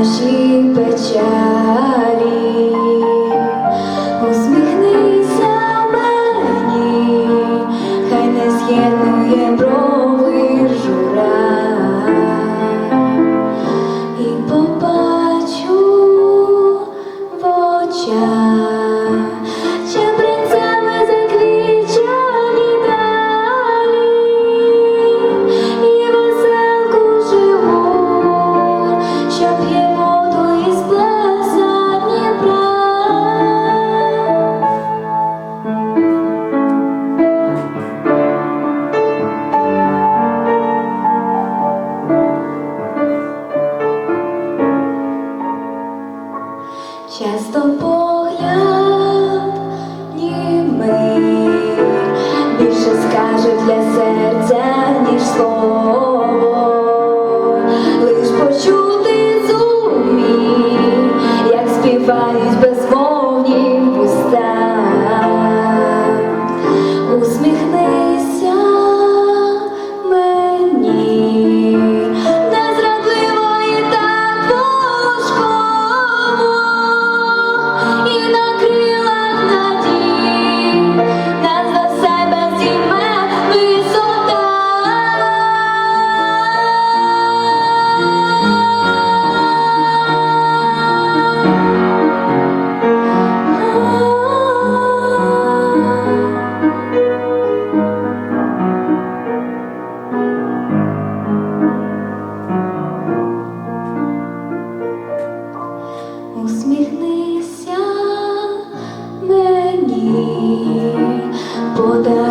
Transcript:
наші печалі, усміхнися мені, хай не з'єднує брови часто погляд німий, більше скаже для серця, ніж слово, лиш почути зумі, як співають. Господа.